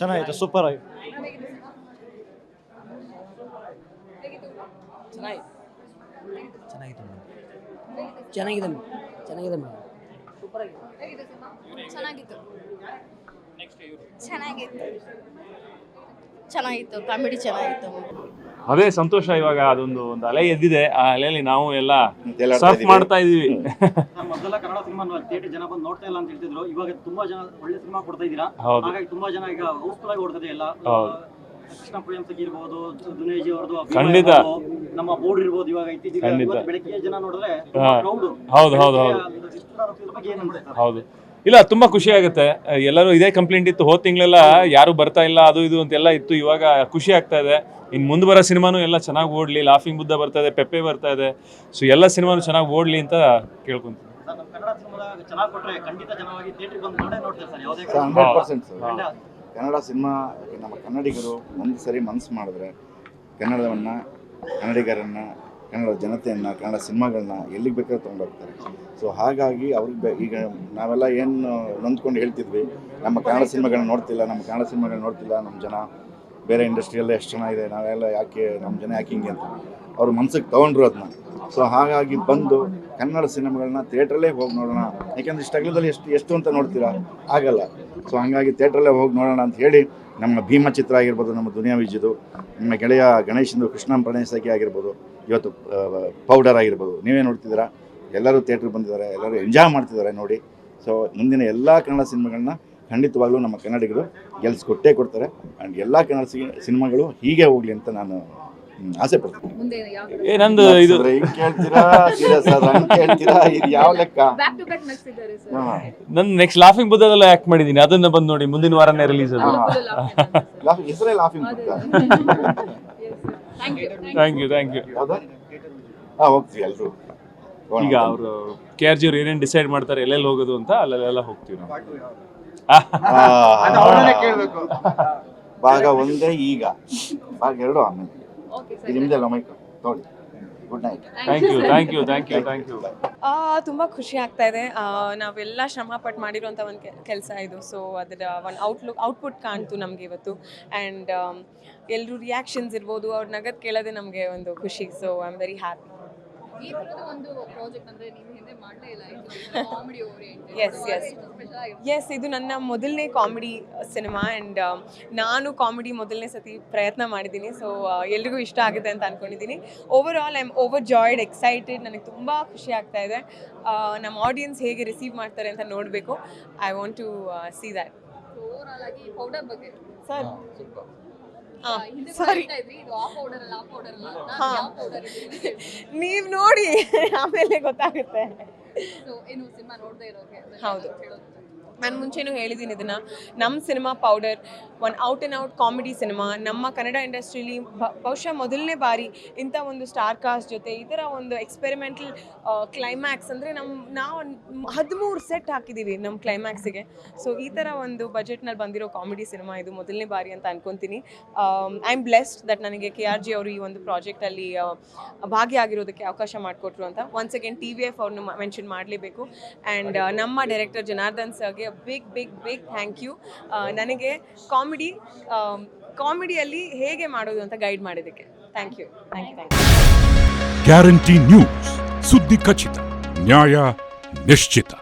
ಚೆನ್ನಾಗಿತ್ತು ಸೂಪರ್ ಆಗಿ. ಚೆನ್ನಾಗಿತ್ತು ಚೆನ್ನಾಗಿದೆ ಮೇಡಮ್. ಚೆನ್ನಾಗಿದೆ ಮೇಡಮ್. ಚೆನ್ನಾಗಿತ್ತು. ಚೆನ್ನಾಗಿತ್ತು. ಚೆನ್ನಾಗಿತ್ತು. ಕಾಮಿಡಿ ಚೆನ್ನಾಗಿತ್ತು. ಅದೇ ಸಂತೋಷ ಇವಾಗ ಅದೊಂದು ಒಂದು ಅಲೆ ಎದ್ದಿದೆ ಆ ಅಲೆಯಲ್ಲಿ ನಾವು ಎಲ್ಲ ಸರ್ಫ್ ಇದೀವಿ. ಮಾಡ್ತಾ ಇದೀವಿ ಮೊದಲ ಕನ್ನಡ ಸಿನಿಮಾ ಥಿಯೇಟರ್ ಜನ ಬಂದು ನೋಡ್ತಾ ಇಲ್ಲ ಅಂತ ಹೇಳ್ತಿದ್ರು ಇವಾಗ ತುಂಬಾ ಜನ ಒಳ್ಳೆ ಸಿನಿಮಾ ಕೊಡ್ತಾ ಇದ್ದೀರಾ ಹೌದು. ಹಾಗಾಗಿ ತುಂಬಾ ಜನ ಈಗ ಹೌಸ್ಫುಲ್ ಆಗಿ ಓಡ್ತದೆ ಎಲ್ಲ ಹೌದು. ಕೃಷ್ಣ ಪ್ರಿಯಂ ಸಖಿ ಇರ್ಬೋದು ದುನೇಜಿ ಅವ್ರದ್ದು ಖಂಡಿತ. ನಮ್ಮ ಬೋರ್ಡ್ ಇರ್ಬೋದು ಇವಾಗ ಇತ್ತೀಚೆಗೆ ಖಂಡಿತ. ಇವತ್ತು ಬೆಳಗ್ಗೆ ಜನ ನೋಡಿದ್ರೆ ಹಾ. ಕ್ರೌಡ್ ಹೌದು, ಹೌದು, ಹೌದು. ಬಗ್ಗೆ ಏನ್ ಅನ್ಸುತ್ತೆ ಹೌದು ಇಲ್ಲ ತುಂಬಾ ಖುಷಿ ಆಗುತ್ತೆ. ಎಲ್ಲರೂ ಇದೇ ಕಂಪ್ಲೇಂಟ್ ಇತ್ತು ಹೋದ ತಿಂಗಳೆಲ್ಲ ಯಾರು ಬರ್ತಾ ಇಲ್ಲ ಅದು ಇದು ಅಂತೆಲ್ಲ ಇತ್ತು ಇವಾಗ ಖುಷಿ ಆಗ್ತಾ ಇದೆ. ಇನ್ನು ಮುಂದೆ ಬರೋ ಸಿನಿಮಾನು ಎಲ್ಲ ಚೆನ್ನಾಗಿ ಓಡ್ಲಿ ಲಾಫಿಂಗ್ ಬುದ್ಧ ಬರ್ತಾ ಇದೆ ಪೆಪ್ಪೆ ಬರ್ತಾ ಇದೆ. ಸೊ ಎಲ್ಲ ಸಿನಿಮಾನು ಚೆನ್ನಾಗಿ ಓಡ್ಲಿ ಅಂತ ಕೇಳ್ಕೊಂತೀನಿ. ಸರ್, ನಮ್ಮ ಕನ್ನಡ ಸಿನಿಮಾದಾಗ ಚೆನ್ನಾಗಿ ಕೊಟ್ರೆ ಖಂಡಿತ ಜನವಾಗಿ ಥಿಯೇಟರ್ ಬಂದು ನೋಡೇ ನೋಡ್ತಾರೆ ಸರ್ ಯಾವುದೇ ಸರ್ ಹಂಡ್ರೆಡ್ ಪರ್ಸೆಂಟ್ ಖಂಡಿತ. ಕನ್ನಡ ಸಿನಿಮಾ ನಮ್ಮ ಕನ್ನಡಿಗರು ಒಂದು ಸರಿ ಮನಸ್ಸು ಮಾಡಿದ್ರೆ ಕನ್ನಡವನ್ನ ಕನ್ನಡಿಗರನ್ನು ಕನ್ನಡ ಜನತೆಯನ್ನು, ಕನ್ನಡ ಸಿನಿಮಾಗಳನ್ನ ಎಲ್ಲಿಗೆ ಬೇಕಾದ್ರೂ ತೊಗೊಂಡೋಗ್ತಾರೆ ಸೊ ಹಾಗಾಗಿ ಅವ್ರಿಗೆ ಈಗ ನಾವೆಲ್ಲ ಏನು ನೊಂದ್ಕೊಂಡು ಹೇಳ್ತಿದ್ವಿ, ನಮ್ಮ ಕನ್ನಡ ಸಿನಿಮಾಗಳನ್ನ ನೋಡ್ತಿಲ್ಲ, ನಮ್ಮ ಕನ್ನಡ ಸಿನಿಮಾಗಳನ್ನ ನೋಡ್ತಿಲ್ಲ ನಮ್ಮ ಜನ ಬೇರೆ ಇಂಡಸ್ಟ್ರಿಯಲ್ಲೇ ಎಷ್ಟು ಚೆನ್ನಾಗಿದೆ ನಾವೆಲ್ಲ ಯಾಕೆ ನಮ್ಮ ಜನ ಯಾಕೆ ಹಿಂಗೆ ಅಂತ. ಅವ್ರು ಮನ್ಸಿಗೆ ತೊಗೊಂಡ್ರು ಅದನ್ನ ಸೊ ಹಾಗಾಗಿ ಬಂದು ಕನ್ನಡ ಸಿನಿಮಾಗಳನ್ನ ಥಿಯೇಟ್ರಲ್ಲೇ ಹೋಗಿ ನೋಡೋಣ. ಯಾಕೆಂದ್ರೆ ಇಷ್ಟು ಎಷ್ಟು ಎಷ್ಟು ಅಂತ ನೋಡ್ತೀರಾ? ಆಗಲ್ಲ. ಸೊ ಹಾಗಾಗಿ ಥಿಯೇಟ್ರಲ್ಲೇ ಹೋಗಿ ನೋಡೋಣ ಅಂತ ಹೇಳಿ ನಮ್ಮ ಭೀಮ ಚಿತ್ರ ಆಗಿರ್ಬೋದು, ನಮ್ಮ ದುನಿಯಾ ವಿಜಯದು ನಮ್ಮ ಗೆಳೆಯ ಗಣೇಶಂದು ಕೃಷ್ಣ ಪ್ರಣಯಸಖಿ ಆಗಿರ್ಬೋದು, ಇವತ್ತು ಪೌಡರ್ ಆಗಿರ್ಬೋದು. ನೀವೇ ನೋಡ್ತಿದ್ದೀರಾ? ಎಲ್ಲರೂ ಥಿಯೇಟ್ರಿಗೆ ಬಂದಿದ್ದಾರೆ, ಎಲ್ಲರೂ ಎಂಜಾಯ್ ಮಾಡ್ತಿದ್ದಾರೆ ನೋಡಿ. ಸೊ ಮುಂದಿನ ಎಲ್ಲ ಕನ್ನಡ ಸಿನಿಮಾಗಳನ್ನ ಖಂಡಿತವಾಗ್ಲೂ ನಮ್ಮ ಕನ್ನಡಿಗರು ಗೆಲ್ಸ್ಕೊಟ್ಟೇ ಕೊಡ್ತಾರೆ. ಆ್ಯಂಡ್ ಎಲ್ಲ ಕನ್ನಡ ಸಿನಿಮಾಗಳು ಹೀಗೆ ಹೋಗಲಿ ಅಂತ ನಾನು ಆಸೆ ಪಡ್ತೀನಿ. ಮುಂದೆ ಯಾವ ಏ ನಂದು ಇದು ಹಿಂಗ್ ಕೇಳ್ತೀರಾ? ಸೀರಿಯಸ್ ಆದ ಹಂಗ್ ಕೇಳ್ತೀರಾ? ಇದು ಯಾವ ಲೆಕ್ಕ? ಬ್ಯಾಕ್ ಟು ಬ್ಯಾಕ್ ನಗ್ಸಿದ್ದಾರೆ ಸರ್. ಹಾ. ನನ್ ನೆಕ್ಸ್ಟ್ ಲಾಫಿಂಗ್ ಬುದ್ಧದಲ್ಲ ಆಕ್ಟ್ ಮಾಡಿದೀನಿ. ಅದನ್ನ ಬಂದು ನೋಡಿ ಮುಂದಿನ ವಾರನೇ ರಿಲೀಸ್ ಅದು. ಹೆಸರೇ laughing thank you thank you thank you ಹೌದಾ ಹಾ ಹೋಗ್ತೀವಿ ಎಲ್ರು. ಈಗ ಅವರು ಕೆ ಆರ್ ಜಿ ಅವ್ರು ಏನೇನು ಡಿಸೈಡ್ ಮಾಡ್ತಾರೆ ಎಲ್ಲೆಲ್ಲಿ ಹೋಗೋದು ಅಂತ ಅಲ್ಲೆಲ್ಲ ಹೋಗ್ತೀವಿ ನಾವು. ಭಾಗ ಒಂದೇ ಈಗ. ಭಾಗ ಎರಡು ಆಮೇಲೆ. ಇದು ನಿಮ್ದೆಲ್ಲ ಮೈಕ್ ನೋಡಿ good night thank you thank you thank you thank you ಆ, ತುಂಬ ಖುಷಿ ಆಗ್ತಾ ಇದೆ. ಆ, ನಾವೆಲ್ಲ ಶ್ರಮ ಪಟ್ಟು ಮಾಡಿರುವಂಥ ಒಂದು ಕೆಲಸ ಇದು. ಸೊ ಅದರ ಒಂದು ಔಟ್ಲುಕ್ ಔಟ್ಪುಟ್ ಕಾಣ್ತು ನಮಗೆ ಇವತ್ತು. ಅಂಡ್ ಎಲ್ರು ರಿಯಾಕ್ಷನ್ಸ್ ಇರ್ಬೋದು. ಅವ್ರ ನಗದ್ ಕೇಳೋದೇ ನಮಗೆ ಒಂದು ಖುಷಿ. So I am very happy ಈ ತರದ ಒಂದು ಪ್ರಾಜೆಕ್ಟ್ ಅಂದ್ರೆ ನೀವು ಹಿಂದೆ ಮಾಡಲೇ ಇಲ್ಲ. Comedy oriented Yes, yes. Special ಆಗಿ ಎಸ್ ಇದು ನನ್ನ ಮೊದಲನೇ ಕಾಮಿಡಿ ಸಿನಿಮಾ ಆ್ಯಂಡ್ ನಾನು ಕಾಮಿಡಿ ಮೊದಲನೇ ಸತಿ ಪ್ರಯತ್ನ ಮಾಡಿದ್ದೀನಿ. ಸೊ ಎಲ್ರಿಗೂ ಇಷ್ಟ ಆಗುತ್ತೆ ಅಂತ ಅನ್ಕೊಂಡಿದ್ದೀನಿ. Overall I am overjoyed excited ನನಗೆ ತುಂಬ ಖುಷಿ ಆಗ್ತಾ ಇದೆ. ನಮ್ಮ ಆಡಿಯನ್ಸ್ ಹೇಗೆ ರಿಸೀವ್ ಮಾಡ್ತಾರೆ ಅಂತ ನೋಡಬೇಕು. I want to see that overall ಆಗಿ ಪೌಡರ್ ಬಗ್ಗೆ. Sir sorry. ಹಾ. ನೀವು ನೋಡಿ ಆಮೇಲೆ ಗೊತ್ತಾಗುತ್ತೆ. ಹೌದು. ನಾನು ಮುಂಚೆನೂ ಹೇಳಿದ್ದೀನಿ ಇದನ್ನು. ನಮ್ಮ cinema Powder one out and out comedy cinema ನಮ್ಮ ಕನ್ನಡ ಇಂಡಸ್ಟ್ರೀಲಿ ಬಹುಶಃ ಮೊದಲನೇ ಬಾರಿ ಇಂಥ ಒಂದು ಸ್ಟಾರ್ ಕಾಸ್ಟ್ ಜೊತೆ ಈ ಥರ ಒಂದು ಎಕ್ಸ್ಪೆರಿಮೆಂಟಲ್ ಕ್ಲೈಮ್ಯಾಕ್ಸ್ ಅಂದರೆ ನಮ್ಮ ನಾವು ಹದಿಮೂರು ಸೆಟ್ ಹಾಕಿದ್ದೀವಿ ನಮ್ಮ ಕ್ಲೈಮ್ಯಾಕ್ಸಿಗೆ ಸೊ ಈ ಥರ ಒಂದು ಬಜೆಟ್ನಲ್ಲಿ ಬಂದಿರೋ ಕಾಮಿಡಿ ಸಿನಿಮಾ ಇದು ಮೊದಲನೇ ಬಾರಿ ಅಂತ ಅನ್ಕೊತೀನಿ. ಐ ಆಮ್ ಬ್ಲೆಸ್ಡ್ ದಟ್ ನನಗೆ ಕೆ ಆರ್ ಜಿ ಅವರು ಈ ಒಂದು ಪ್ರಾಜೆಕ್ಟಲ್ಲಿ ಭಾಗಿಯಾಗಿರೋದಕ್ಕೆ ಅವಕಾಶ ಮಾಡಿಕೊಟ್ರು ಅಂತ. Once again T V F ಅವ್ರನ್ನ ಮೆನ್ಷನ್ ಮಾಡಲೇಬೇಕು. ಆ್ಯಂಡ್ ನಮ್ಮ ಡೈರೆಕ್ಟರ್ ಜನಾರ್ದನ್ ಸರ್ಗೆ big big big thank you ನನಗೆ ಕಾಮಿಡಿ ಕಾಮಿಡಿಯಲ್ಲಿ ಹೇಗೆ ಮಾಡೋದು ಅಂತ ಗೈಡ್ ಮಾಡಿದ್ದಕ್ಕೆ. Thank you thank you thank you Guarantee News ಸುದ್ದಿ ಖಚಿತ, ನ್ಯಾಯ ನಿಶ್ಚಿತ.